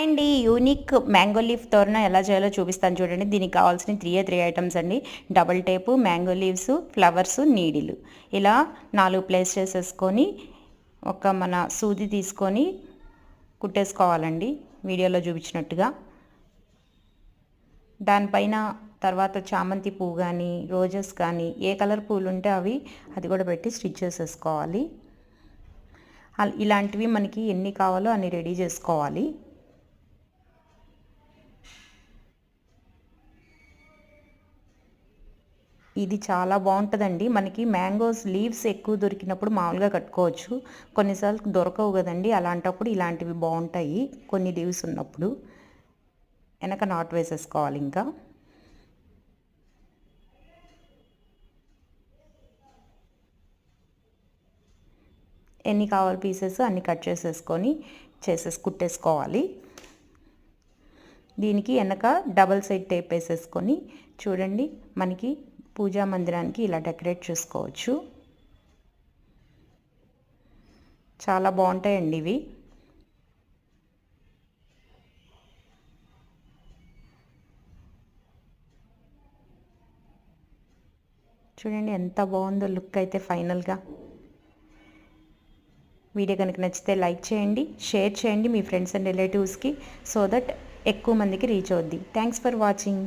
And ఈ unique mango leaf తోరణం ఎలా చేయాలో చూపిస్తాను చూడండి. దీనికి కావాల్సిన త్రీ త్రీ ఐటమ్స్ అండి. Double tape mango leaves flowers needle. ఇలా నాలుగు ప్లేస్ చేసేసుకొని ఒక మన సూది తీసుకొని కుట్టేసుకోవాలండి. వీడియోలో చూపించినట్టుగా. దానిపైన తర్వాత చామంతి పువ్వు కానీ రోజెస్ కానీ ఏ కలర్ పూలు ఉంటే అవి అది కూడా పెట్టి స్టిచ్ చేసేసుకోవాలి. ఇలాంటివి మనకి ఎన్ని కావాలో అన్ని రెడీ చేసుకోవాలి. ఇది చాలా బాగుంటుందండి. మనకి మ్యాంగోస్ లీవ్స్ ఎక్కువ దొరికినప్పుడు మామూలుగా కట్టుకోవచ్చు. కొన్నిసార్లు దొరకవు కదండి. అలాంటప్పుడు ఇలాంటివి బాగుంటాయి. కొన్ని లీవ్స్ ఉన్నప్పుడు. వెనక నాట్ వేసేసుకోవాలి ఇంకా. ఎన్ని కావాలి పీసెస్? అన్ని కట్ చేసేసుకొని చేసేసి కుట్టేసుకోవాలి. దీనికి వెనక డబల్ సైడ్ టేప్ వేసేసుకొని చూడండి. మనకి పూజా మందిరానికి ఇలా డెకరేట్ చేసుకోవచ్చు. చాలా బాగుంటాయండి ఇవి. చూడండి ఎంత బాగుందో లుక్ అయితే ఫైనల్గా. వీడియో కనుక నచ్చితే లైక్ చేయండి షేర్ చేయండి మీ ఫ్రెండ్స్ అండ్ రిలేటివ్స్కి సో దట్ ఎక్కువ మందికి రీచ్ అవుద్ది. Thanks for watching.